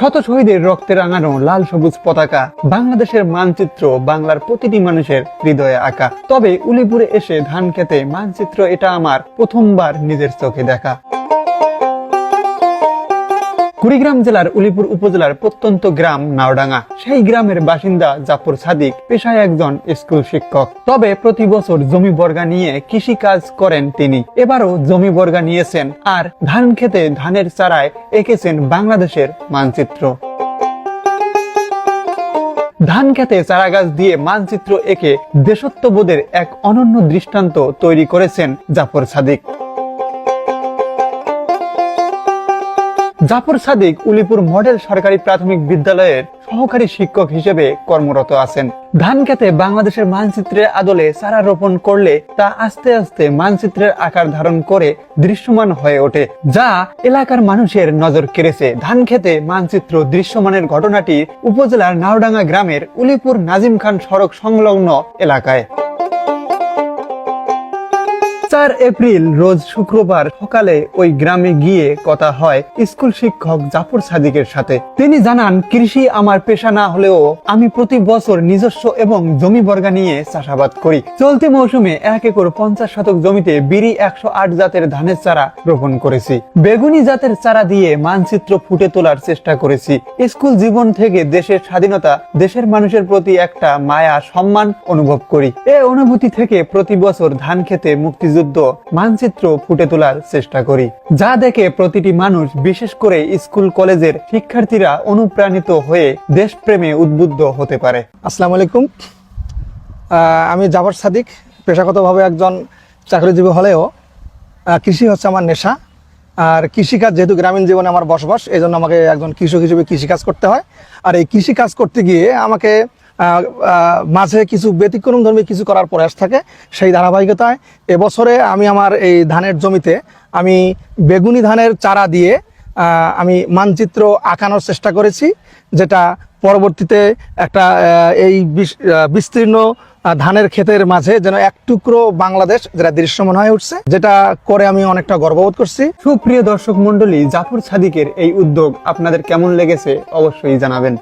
শত শহীদের রক্তে রাঙানো লাল সবুজ পতাকা, বাংলাদেশের মানচিত্র, বাংলার প্রতিটি মানুষের হৃদয়ে আঁকা। তবে উলিপুরে এসে ধান খেতে মানচিত্র এটা আমার প্রথমবার নিজের চোখে দেখা। কুড়িগ্রাম জেলার উলিপুর উপজেলার প্রত্যন্ত গ্রাম নাওডাঙ্গা। সেই গ্রামের বাসিন্দা জাফর সাদিক পেশায় একজন স্কুল শিক্ষক। তবে প্রতি বছর জমি বর্গা নিয়ে কৃষি কাজ করেন তিনি। এবারও জমি বর্গা নিয়েছেন আর ধান খেতে ধানের চারায় এঁকেছেন বাংলাদেশের মানচিত্র। ধান খেতে চারা গাছ দিয়ে মানচিত্র এঁকে দেশত্ববোধের এক অনন্য দৃষ্টান্ত তৈরি করেছেন জাফর সাদিক। জাফর সাদিক উলিপুর মডেল সরকারি প্রাথমিক বিদ্যালয়ের সহকারী শিক্ষক হিসেবে কর্মরত আছেন। ধান খেতে বাংলাদেশের মানচিত্রের আদলে চারা রোপণ করলে তা আস্তে আস্তে মানচিত্রের আকার ধারণ করে দৃশ্যমান হয়ে ওঠে, যা এলাকার মানুষের নজর কেড়েছে। ধান খেতে মানচিত্র দৃশ্যমানের ঘটনাটি উপজেলার নাওডাঙ্গা গ্রামের উলিপুর নাজিম খান সড়ক সংলগ্ন এলাকায়। চার এপ্রিল, রোজ শুক্রবার সকালে ওই গ্রামে গিয়ে কথা হয় স্কুল শিক্ষক জাফর সাদিকের সাথে। তিনি জানান, কৃষি আমার পেশা না হলেও আমি প্রতি বছর নিজস্ব এবং জমি বর্গা নিয়ে চাষাবাদ করি। চলতি মৌসুমে এক একর পঞ্চাশ শতক জমিতে বিড়ি একশো আট জাতের ধানের চারা রোপণ করেছি। বেগুনি জাতের চারা দিয়ে মানচিত্র ফুটে তোলার চেষ্টা করেছি। স্কুল জীবন থেকে দেশের স্বাধীনতা, দেশের মানুষের প্রতি একটা মায়া, সম্মান অনুভব করি। এ অনুভূতি থেকে প্রতি বছর ধান খেতে মুক্তিযুদ্ধ মানচিত্র ফুটে তোলার চেষ্টা করি। যা দেখে প্রতিটি মানুষ, বিশেষ করে স্কুল, কলেজের শিক্ষার্থীরা অনুপ্রাণিত হয়ে দেশপ্রেমে উদ্বুদ্ধ হতে পারে। আসসালামু আলাইকুম। আমি জাফর সাদিক, পেশাগতভাবে একজন চাকরিজীবী হলেও কৃষি হচ্ছে আমার নেশা। আর কৃষিকাজ যেহেতু গ্রামীণ জীবনে আমার বসবাস এই জন্য আমাকে একজন কৃষক হিসেবে কৃষিকাজ করতে হয়। আর এই কৃষিকাজ করতে গিয়ে আমাকে মাঝে কিছু ব্যতিক্রম ধর্মী কিছু করার প্রয়াস থাকে। সেই ধারাবাহিকতায় এবছরে আমি আমার এই ধানের জমিতে আমি বেগুনি ধানের চারা দিয়ে আমি মানচিত্র আঁকানোর চেষ্টা করেছি, যেটা পরবর্তীতে একটা এই বিস্তীর্ণ ধানের ক্ষেতের মাঝে যেন এক টুকরো বাংলাদেশ যেটা দৃশ্যমান হয়ে উঠছে, যেটা করে আমি অনেকটা গর্ববোধ করছি। সুপ্রিয় দর্শক মন্ডলী জাফর সাদিকের এই উদ্যোগ আপনাদের কেমন লেগেছে অবশ্যই জানাবেন।